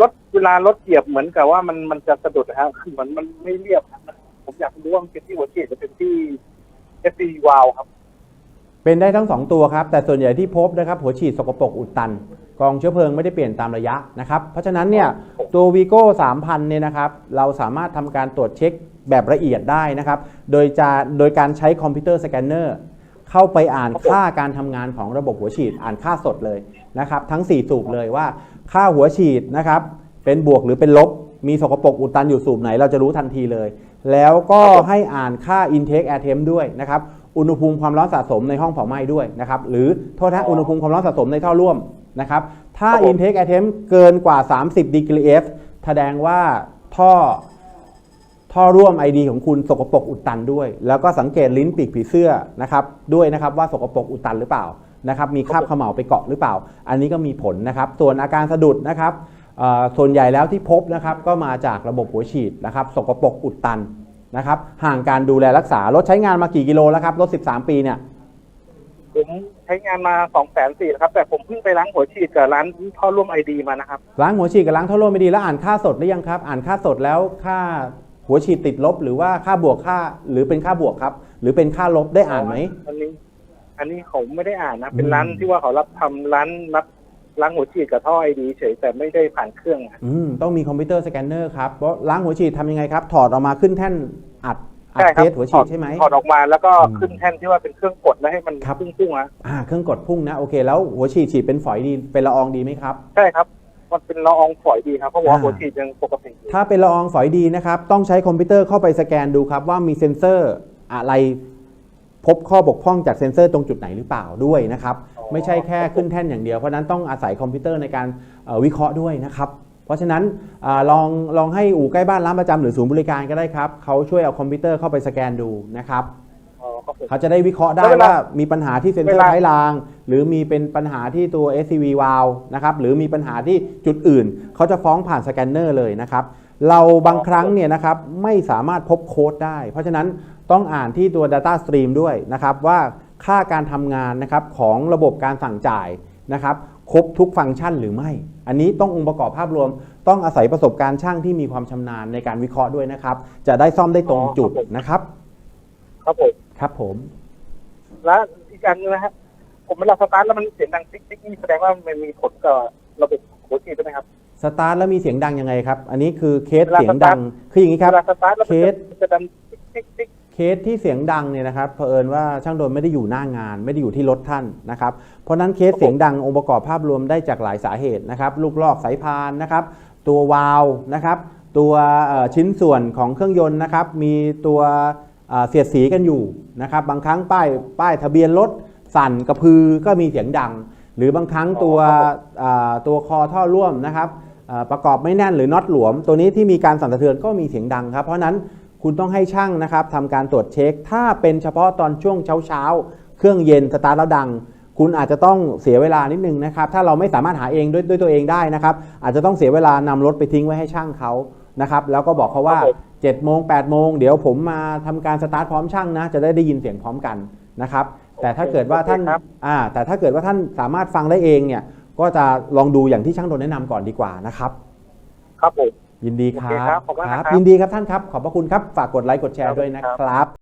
รถเวลารถเหยียบเหมือนกับว่ามันมันจะสะดุดนะครับคือเหมือนมันไม่เรียบครับผมอยากรู้ว่ามันเป็นที่หัวฉีดหรือเป็นที่เอฟซีวาลครับ เป็นได้ทั้งสองตัวครับ แต่ส่วนใหญ่ที่พบนะครับ หัวฉีดสกปรกอุดตันกรองเชื้อเพลิงไม่ได้เปลี่ยนตามระยะนะครับ เพราะฉะนั้นเนี่ยตัว Vigo 3000เนี่ยนะครับเราสามารถทำการตรวจเช็คแบบละเอียดได้นะครับ โดยจะโดยการใช้คอมพิวเตอร์สแกนเนอร์เข้าไปอ่านครับผมค่าการทำงานของระบบหัวฉีดอ่านค่าสดเลยนะครับ ทั้ง 4 สูบเลยว่า ค่าหัวฉีดนะครับเป็นบวกหรือเป็นลบ มีสกปรกอุดตันอยู่สูบไหนเราจะรู้ทันทีเลย แล้วก็ให้อ่านค่า intake air temp ด้วยนะครับอุณหภูมิความร้อนสะสมในห้องเผาไหม้ด้วยนะครับหรือโทษนะอุณหภูมิความร้อนสะสมในท่อร่วมนะครับถ้าครับผม intake air temp เกินกว่า 30 degree F แสดงว่าท่อท่อร่วม ID ของคุณสกปรกอุดตันด้วย แล้วก็สังเกตลิ้นปีกผีเสื้อนะครับด้วยนะครับว่าสกปรกอุดตันหรือเปล่า นะครับมีคราบเขม่าไปเกาะหรือเปล่า อันนี้ก็มีผลนะครับ ส่วนอาการสะดุดนะครับเอ่อส่วนใหญ่แล้วที่พบนะครับก็มาจากระบบหัวฉีดนะครับสกปรกอุดตันนะครับ ห่างการดูแลรักษารถใช้งานมากี่กิโลแล้วครับรถ 13 ปีเนี่ยผมใช้งานมาสองแสนสี่ครับแต่ผมเพิ่งไปล้างหัวฉีดกับร้านท่อร่วมไอดีมานะครับล้างหัวฉีดกับล้างท่อร่วมไม่ดีแล้วอ่านค่าสดหรือยังครับ อ่านค่าสดแล้วค่าหัวฉีดติดลบ หรือว่าค่าบวกค่า หรือเป็นค่าบวกครับ หรือเป็นค่าลบได้อ่านไหมอันนี้ อันนี้เขาไม่ได้อ่านนะ เป็นอืมร้านที่ว่าเขารับทำร้านรับล้างหัวฉีดกับท่อไอดีเฉยแต่ไม่ได้ผ่านเครื่องอะอืมต้องมีคอมพิวเตอร์สแกนเนอร์ครับเพราะล้างหัวฉีดทำยังไงครับ ถอดออกมาขึ้นแท่นอัดอัดใช่คเทรับสหัวถฉีอดดใช่ไหมถอดออกมาแล้วก็อืมขึ้นแท่นที่ว่าเป็นเครื่องกดแล้วให้มันครับพุ่งๆอะอ่าเครื่องกดพุ่งนะโอเคแล้วหัวฉีดฉีดเป็นฝอยดีเป็นละอองดีไหมครับใช่ครับมันเป็นละอองฝอยดีครับเพราะว่าอ่าหัวฉีดยังปกติอยู่ถ้าเป็นละอองฝอยดีนะครับต้องใช้คอมพิวเตอร์เข้าไปสแกนดูครับว่ามีเซ็นเซอร์อะไร พบข้อบกพร่องจากเซ็นเซอร์ตรงจุดไหนหรือเปล่าด้วยนะครับอ๋อไม่ใช่แค่ขึ้นแท่นอย่างเดียว เพราะฉะนั้นต้องอาศัยคอมพิวเตอร์ในการเอ่อวิเคราะห์ด้วยนะครับ เพราะฉะนั้นอาลองลองให้อู่ใกล้บ้านร้านประจำหรือศูนย์บริการก็ได้ครับเขาช่วยเอาคอมพิวเตอร์เข้าไปสแกนดูนะครับอ๋อครับผมเขาจะได้วิเคราะห์ได้แล้วเวลาว่ามีปัญหาที่เซ็นเซอเวร์ลาท้ายราง หรือมีเป็นปัญหาที่ตัว SCV valve นะครับหรือมีปัญหาที่จุดอื่น เขาจะฟ้องผ่านสแกนเนอร์เลยนะครับ เราบางครั้งเนี่ยนะครับไม่สามารถพบโค้ดได้ เพราะฉะนั้นต้องอ่านที่ตัว Data Stream ด้วยนะครับว่าค่าการทำงานนะครับของระบบการสั่งจ่ายนะครับครบทุกฟังก์ชันหรือไม่ อันนี้ต้ององค์ประกอบภาพรวม ต้องอาศัยประสบการณ์ช่างที่มีความชำนาญในการวิเคราะห์ด้วยนะครับ จะได้ซ่อมได้ตรงจุดนะครับ ครับผม ครับผม แล้วอีกอันนึงนะครับผมเวลาสตาร์ทแล้วมันเสียงดังติ๊กติ๊กนี่แสดงว่ามันมีผลกับระบบหัวฉีดใช่ไหมครับ สตาร์ทแล้วมีเสียงดังยังไงครับ อันนี้คือเคสเวลาเสียงดัง คืออย่างนี้ครับเวลาสตาร์ทแล้วมันเคจะสมันจะดังติ๊กติ๊กติ๊กเคสที่เสียงดังเนี่ยนะครับ เผอิญว่าช่างโดนไม่ได้อยู่หน้างาน ไม่ได้อยู่ที่รถท่านนะครับ เพราะฉะนั้นเคสเสียงดังองค์ประกอบภาพรวมได้จากหลายสาเหตุนะครับ ลูกลอกสายพานนะครับ ตัววาล์วนะครับ ตัวเอ่อชิ้นส่วนของเครื่องยนต์นะครับ มีตัวเอ่อเสียดสีกันอยู่นะครับ บางครั้งป้ายป้ายทะเบียนรถสั่นกระพือก็มีเสียงดัง หรือบางครั้งตัวเอ่อตัวคอท่อร่วมนะครับเอ่อ ประกอบไม่แน่นหรือน็อตหลวม ตัวนี้ที่มีการสั่นสะเทือนก็มีเสียงดังครับ เพราะฉะนั้นคุณต้องให้ช่างนะครับทำการตรวจเช็ค ถ้าเป็นเฉพาะตอนช่วงเช้าเช้าๆเครื่องเย็นสตาร์ทแล้วดัง คุณอาจจะต้องเสียเวลานิดนึงนะครับ ถ้าเราไม่สามารถหาเองด้วยด้วยตัวเองได้นะครับ อาจจะต้องเสียเวลานำรถไปทิ้งไว้ให้ช่างเขานะครับแล้วก็บอกเขาว่าครับผม7โมง8โมงเดี๋ยวผมมาทำการสตาร์ทพร้อมช่างนะ จะได้ได้ยินเสียงพร้อมกันนะครับ แต่ถ้าเกิดว่าท่านโอเคครับอ่าแต่ถ้าเกิดว่าท่านสามารถฟังได้เองเนี่ย ก็จะลองดูอย่างที่ช่างโดนแนะนำก่อนดีกว่านะครับ ครับผม ยินดีครัโอเคครับบขอบคุณนะครับยินดีครับท่านครับ ขอบพระคุณครับ ฝากกดไลค์กดแชร์ด้วยนะครับครับ